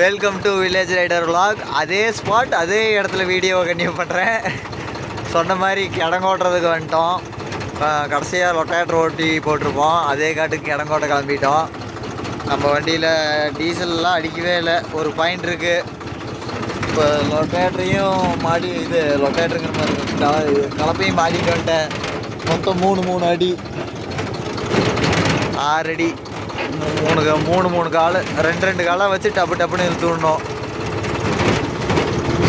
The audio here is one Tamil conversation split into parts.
Welcome to Village Rider vlog அதே ஸ்பாட் அதே இடத்துல வீடியோ கண்டினியூ பண்ணுறேன் சொன்ன மாதிரி கிடங்கோட்டுறதுக்கு வந்துட்டோம். கடைசியாக லொட்டேட்டர் ஓட்டி போட்டிருப்போம். அதே காட்டுக்கு கிடங்கோட்ட கிளம்பிட்டோம். நம்ம வண்டியில் டீசல்லாம் அடிக்கவே இல்லை. ஒரு பாயிண்ட் இருக்குது இப்போ லொட்டேட்டரையும் மாடி இது லொட்டேட்டருங்கிற மாதிரி கலப்பையும் மாடிட்டு வந்துட்டேன். மொத்தம் மூணு மூணு அடி. ஆறு அடி. மூணு மூணு மூணு கால் ரெண்டு ரெண்டு காலாக வச்சு டப்பு டப்புன்னு இழுத்துடணும்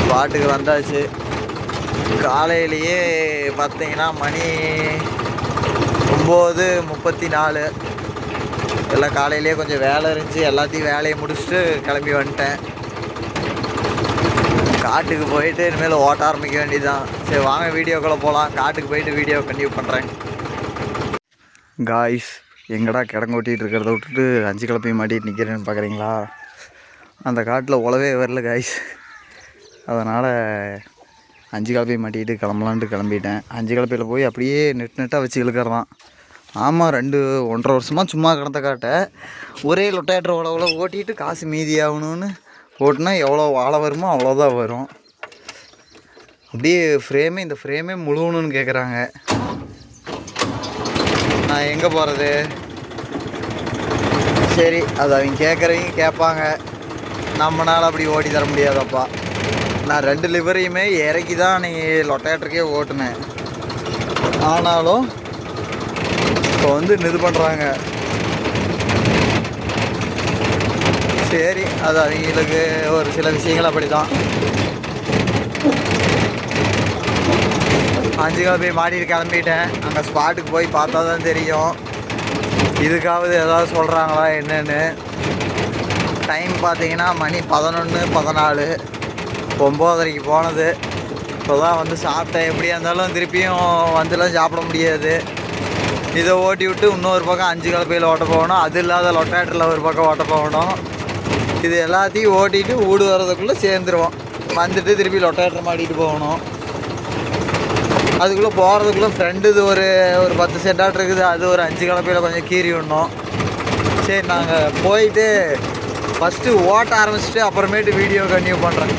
பாட்டுக்கு ஸ்பாட்டுக்கு வந்தாச்சு. காலையிலேயே பார்த்தீங்கன்னா மணி ஒம்பது முப்பத்தி நாலு எல்லாம் காலையிலேயே கொஞ்சம் வேலை இருந்துச்சு. எல்லாத்தையும் வேலையை முடிச்சுட்டு கிளம்பி வந்துட்டேன். காட்டுக்கு போயிட்டு இனிமேல் ஓட்ட ஆரம்பிக்க வேண்டியதுதான். சரி வாங்க வீடியோக்குள்ளே போகலாம் காட்டுக்கு போயிட்டு வீடியோ கண்டினியூ பண்ணுறேன் காய்ஸ் எங்கடா கிடங்கோட்டிகிட்டு இருக்கிறத விட்டுட்டு அஞ்சு கிளப்பையும் மாட்டிகிட்டு நிற்கிறேன்னு பார்க்குறீங்களா? அந்த காட்டில் உழவே வரல காய்ஸ் அதனால் அஞ்சு கலப்பையும் மாட்டிக்கிட்டு கிளம்பலான்ட்டு கிளம்பிட்டேன். அஞ்சு கலப்பையில் போய் அப்படியே நெட் நெட்டாக வச்சு இழுக்கிறதான். ஆமாம் ரெண்டு ஒன்றரை வருஷமாக சும்மா கிடந்த காட்டை ஒரே லொட்டேட்டர் உழவுல ஓட்டிட்டு காசு மீதி ஆகணும்னு ஓட்டினா எவ்வளோ வாழை வருமோ அவ்வளோதான் வரும். அப்படியே ஃப்ரேமே இந்த ஃப்ரேமே முழுவணும்னு கேட்குறாங்க நான் எங்கே போகிறது சரி அது அவங்க கேட்குறவங்க கேட்பாங்க. நம்மளால் அப்படி ஓட்டி தர முடியாதப்பா. நான் ரெண்டு லிவரையுமே இறக்கி தான் நீ லொட்டேட்டருக்கே ஓட்டுனேன். ஆனாலும் இப்போ வந்து இது பண்ணுறாங்க சரி அது அவங்களுக்கு ஒரு சில விஷயங்கள் அப்படி தான் அஞ்சு கால் போய் மாடியில் கிளம்பிட்டேன். அங்கே ஸ்பாட்டுக்கு போய் பார்த்தா தான் தெரியும். இதுக்காவது ஏதாவது சொல்கிறாங்களா என்னென்னு? டைம் பார்த்தீங்கன்னா மணி பதினொன்று பதினாலு. ஒம்போதரைக்கு போனது. இப்போ தான் வந்து சாப்பிட்டேன். எப்படியா இருந்தாலும் திருப்பியும் வந்துலாம் சாப்பிட முடியாது. இதை ஓட்டி விட்டு இன்னொரு பக்கம் அஞ்சு கலப்பையில் ஓட்ட போகணும். அது இல்லாத லொட்டேட்டரில் ஒரு பக்கம் ஓட்ட போகணும். இது எல்லாத்தையும் ஓட்டிட்டு வீடு வர்றதுக்குள்ளே சேர்ந்துருவோம். வந்துட்டு திருப்பி லொட்டேட்டர் மாட்டிகிட்டு போகணும். அதுக்குள்ளே போகிறதுக்குள்ளே ஃப்ரெண்டு இது ஒரு ஒரு பத்து சென்டாட் இருக்குது. அது ஒரு அஞ்சு கலப்பையில் கொஞ்சம் கீறி விடணும். சரி நாங்கள் போயிட்டு ஃபஸ்ட்டு ஓட்ட ஆரம்பிச்சுட்டு அப்புறமேட்டு வீடியோ கன்டினியூ பண்ணுறேன்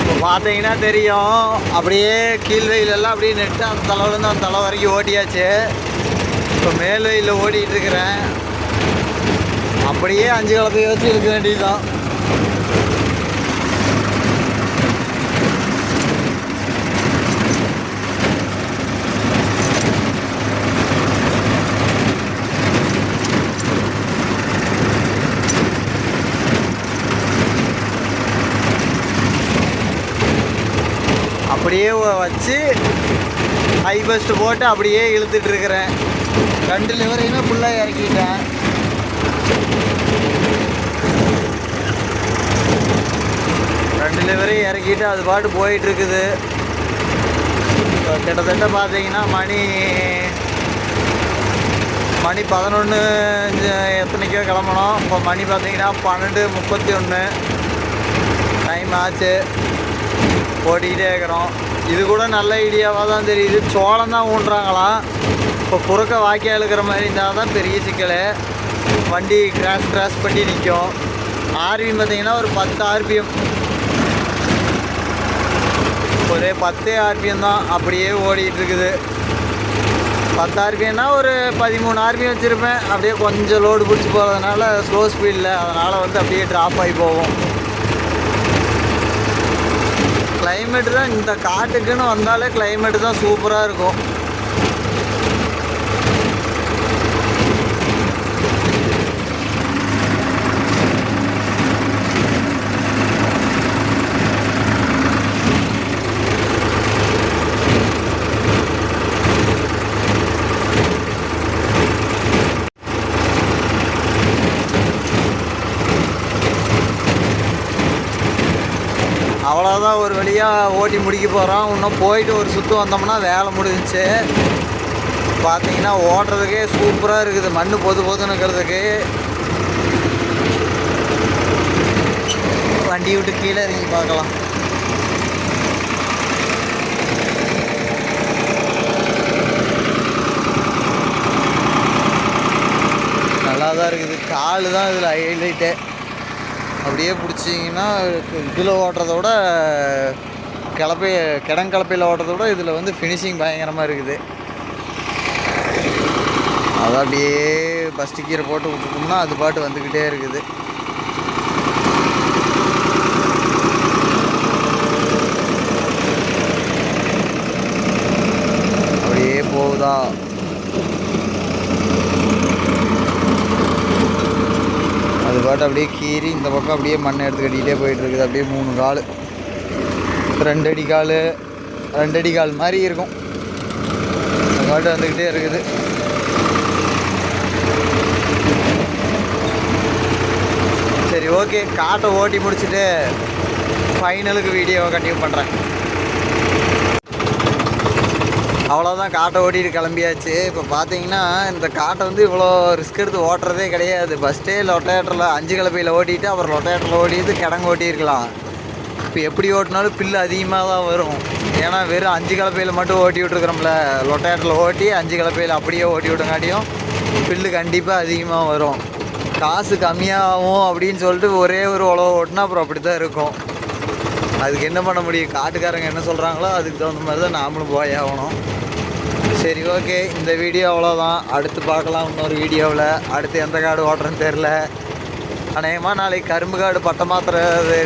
இப்போ பார்த்தீங்கன்னா தெரியும். அப்படியே கீழ்வெயிலெல்லாம் அப்படியே நெட்டு அந்த தலைவலேருந்து அந்த தலை வரைக்கும் ஓட்டியாச்சு. இப்போ மேல் வெயிலில் ஓட்டிகிட்டு இருக்கிறேன். அப்படியே அஞ்சு கலப்பையை வச்சு இருக்க வேண்டியதுதான். அப்படியே வச்சு ஹை பஸ்ட் போட்டு அப்படியே இழுத்துட்டு இருக்கிறேன் ரெண்டு லிவரையுமே ஃபுல்லாக இறக்கிட்டேன். ரெண்டு லிவரையும் இறக்கிட்டு அது பாட்டு போயிட்டு இருக்குது இப்போ கிட்டத்தட்ட பார்த்தீங்கன்னா மணி மணி பதினொன்று எத்தனைக்கோ கிளம்பணும். இப்போ மணி பார்த்தீங்கன்னா பன்னெண்டு முப்பத்தி ஒன்று டைம் ஆச்சு. ஓட்டிக்கிட்டே இருக்கிறோம். இது கூட நல்ல ஐடியாவாக தான் தெரியுது. சோளம் தான் ஊன்றாங்களாம். இப்போ குறுக்க வாக்கியா இருக்கிற மாதிரி இருந்தால் தான் பெரிய சிக்கல். வண்டி கிராஸ் கிராஸ் பண்ணி நிற்கும் ஆர்பிஎம் பார்த்தீங்கன்னா ஒரு பத்து ஆர்பிஎம் ஒரே பத்தே ஆர்பிஎம் தான். அப்படியே ஓடிக்கிட்டு இருக்குது பத்து ஆர்பிஎம்னா ஒரு பதிமூணு ஆர்பிஎம் வச்சுருப்பேன். அப்படியே கொஞ்சம் லோடு பிடிச்சி போகிறதுனால ஸ்லோ ஸ்பீடில் அதனால் வந்து அப்படியே ட்ராப் ஆகி போகும். கிளைமேட்டு தான் இந்த காட்டுக்குன்னு வந்தாலே கிளைமேட்டு தான் சூப்பராக இருக்கும். அவ்வளோதான் ஒரு வழியாக ஓட்டி முடிக்க போகிறோம் இன்னும் போயிட்டு ஒரு சுற்று வந்தோம்னா வேலை முடிஞ்சிச்சு. பார்த்தீங்கன்னா ஓட்டுறதுக்கே சூப்பராக இருக்குது. மண் பொது பொதுன்னு இருக்கிறதுக்கு. வண்டி விட்டு கீழே இறங்கி பார்க்கலாம். நல்லா தான் இருக்குது. கால் தான் இதில் ஹைலைட்டே அப்படியே பிடிச்சிங்கன்னா இதில் ஓட்டுறத விட கிளப்பை கிடங்கிளப்பையில் ஓட்டுறத விட இதில் வந்து ஃபினிஷிங் பயங்கரமாக இருக்குது. அதை அப்படியே பஸ்ட் கீரை போட்டு விட்டுட்டோம்னா அது பாட்டு வந்துக்கிட்டே இருக்குது அப்படியே போகுதா அது பாட்டு அப்படியே கீறி இந்த பக்கம் அப்படியே மண்ணை எடுத்து கட்டிக்கிட்டே போயிட்டு இருக்குது அப்படியே மூணு கால். ரெண்டு அடி கால் ரெண்டு அடி கால் மாதிரி இருக்கும். அது பாட்டு வந்துக்கிட்டே இருக்குது. சரி ஓகே. காட்டை ஓட்டி முடிச்சுட்டு ஃபைனலுக்கு வீடியோவை கண்டினியூ பண்ணுறேன் அவ்வளோதான் காட்டை ஓட்டிட்டு கிளம்பியாச்சு. இப்போ பார்த்தீங்கன்னா இந்த காட்டை வந்து இவ்வளோ ரிஸ்க் எடுத்து ஓட்டுறதே கிடையாது. ஃபஸ்ட்டே லொட்டேட்டரில் அஞ்சு கலப்பையில் ஓட்டிட்டு அப்புறம் லொட்டேட்டரில் ஓட்டிட்டு கிடங்கு ஓட்டியிருக்கலாம். இப்போ எப்படி ஓட்டினாலும் பில்லு அதிகமாக தான் வரும். ஏன்னா வெறும் அஞ்சு கலப்பையில் மட்டும் ஓட்டி விட்ருக்குறோம்ல லொட்டேட்டரில் ஓட்டி அஞ்சு கலப்பையில் அப்படியே ஓட்டி விட்டங்காட்டியும் பில்லு கண்டிப்பாக அதிகமாக வரும். காசு கம்மியாகும் அப்படின்னு சொல்லிட்டு ஒரே ஒரு உழவு ஓட்டினா அப்புறம் அப்படி தான் இருக்கும். அதுக்கு என்ன பண்ண முடியும்? காட்டுக்காரங்க என்ன சொல்கிறாங்களோ அதுக்கு தகுந்த மாதிரி தான் நாமளும் போய் ஆகணும். சரி ஓகே. இந்த வீடியோ அவ்வளோதான் அடுத்து பார்க்கலாம் இன்னொரு வீடியோவில். அடுத்து எந்த காடு ஓட்டுறேன்னு தெரில அநேகமாக நாளைக்கு கரும்பு காடு பட்ட மாத்திர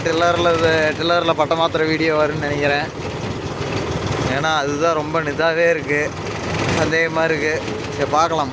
டில்லரில் டில்லரில் பட்ட மாத்திர வீடியோ வரும்னு நினைக்கிறேன். ஏன்னா அதுதான் ரொம்ப இதாகவே இருக்குது சந்தேகமாக இருக்குது சரி பார்க்கலாம்.